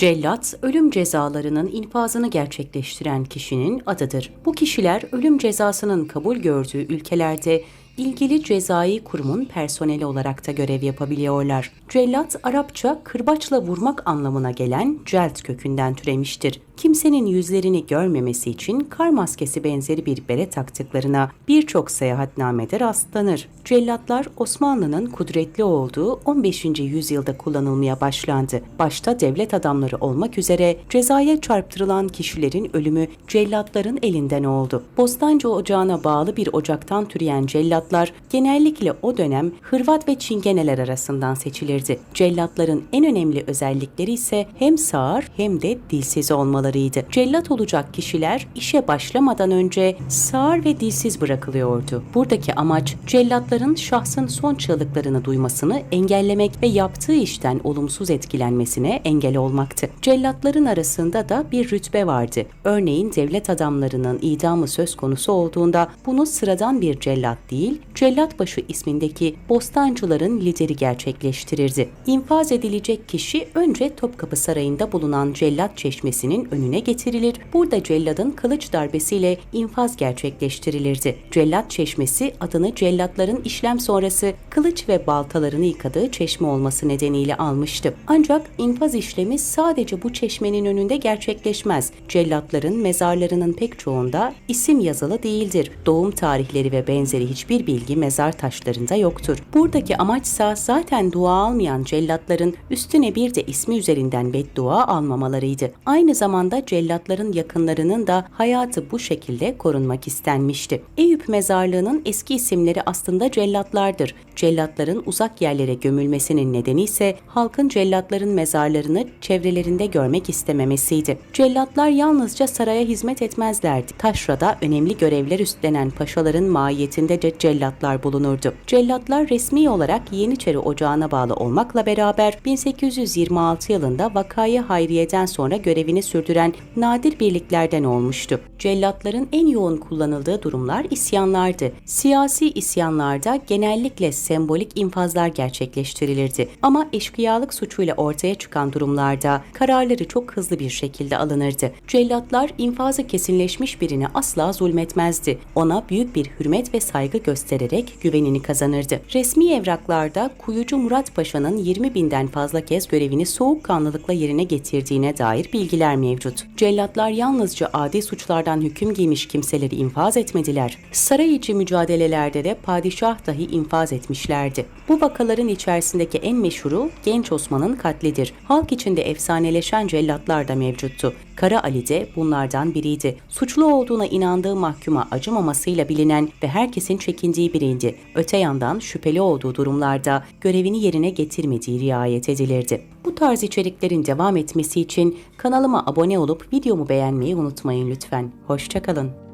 Cellat, ölüm cezalarının infazını gerçekleştiren kişinin adıdır. Bu kişiler ölüm cezasının kabul gördüğü ülkelerde ilgili cezai kurumun personeli olarak da görev yapabiliyorlar. Cellat, Arapça kırbaçla vurmak anlamına gelen celt kökünden türemiştir. Kimsenin yüzlerini görmemesi için kar maskesi benzeri bir bere taktıklarına birçok seyahatnamede rastlanır. Cellatlar Osmanlı'nın kudretli olduğu 15. yüzyılda kullanılmaya başlandı. Başta devlet adamları olmak üzere cezaya çarptırılan kişilerin ölümü cellatların elinden oldu. Bostancı Ocağı'na bağlı bir ocaktan türeyen cellatlar genellikle o dönem Hırvat ve Çingeneler arasından seçilirdi. Cellatların en önemli özellikleri ise hem sağır hem de dilsiz olmalarıydı. Cellat olacak kişiler işe başlamadan önce sağır ve dilsiz bırakılıyordu. Buradaki amaç cellatların şahsın son çığlıklarını duymasını engellemek ve yaptığı işten olumsuz etkilenmesine engel olmaktı. Cellatların arasında da bir rütbe vardı. Örneğin devlet adamlarının idamı söz konusu olduğunda bunu sıradan bir cellat değil, Cellatbaşı ismindeki bostancıların lideri gerçekleştirirdi. İnfaz edilecek kişi önce Topkapı Sarayı'nda bulunan cellat çeşmesinin önüne getirilir. Burada celladın kılıç darbesiyle infaz gerçekleştirilirdi. Cellat çeşmesi adını cellatların işlem sonrası kılıç ve baltalarını yıkadığı çeşme olması nedeniyle almıştı. Ancak infaz işlemi sadece bu çeşmenin önünde gerçekleşmez. Cellatların mezarlarının pek çoğunda isim yazılı değildir. Doğum tarihleri ve benzeri hiçbir bilgi mezar taşlarında yoktur. Buradaki amaçsa zaten dua almayan cellatların üstüne bir de ismi üzerinden beddua almamalarıydı. Aynı zamanda cellatların yakınlarının da hayatı bu şekilde korunmak istenmişti. Eyüp mezarlığının eski isimleri aslında cellatlardır. Cellatların uzak yerlere gömülmesinin nedeni ise halkın cellatların mezarlarını çevrelerinde görmek istememesiydi. Cellatlar yalnızca saraya hizmet etmezlerdi. Taşrada önemli görevler üstlenen paşaların mahiyetinde de cellatlar bulunurdu. Cellatlar resmi olarak Yeniçeri Ocağı'na bağlı olmakla beraber 1826 yılında Vakayı Hayriye'den sonra görevini sürdüren nadir birliklerden olmuştu. Cellatların en yoğun kullanıldığı durumlar isyanlardı. Siyasi isyanlarda genellikle sembolik infazlar gerçekleştirilirdi. Ama eşkıyalık suçuyla ortaya çıkan durumlarda kararları çok hızlı bir şekilde alınırdı. Cellatlar infazı kesinleşmiş birine asla zulmetmezdi. Ona büyük bir hürmet ve saygı göstererek güvenini kazanırdı. Resmi evraklarda Kuyucu Murat Paşa'nın 20 binden fazla kez görevini soğukkanlılıkla yerine getirdiğine dair bilgiler mevcut. Cellatlar yalnızca adi suçlardan hüküm giymiş kimseleri infaz etmediler. Saray içi mücadelelerde de padişah dahi infaz etmişlerdi. Bu vakaların içerisindeki en meşhuru Genç Osman'ın katlidir. Halk içinde efsaneleşen cellatlar da mevcuttu. Kara Ali de bunlardan biriydi. Suçlu olduğuna inandığı mahkuma acımamasıyla bilinen ve herkesin çekindiği biriydi. Öte yandan şüpheli olduğu durumlarda görevini yerine getirmediği riayet edilirdi. Bu tarz içeriklerin devam etmesi için kanalıma abone olup videomu beğenmeyi unutmayın lütfen. Hoşçakalın.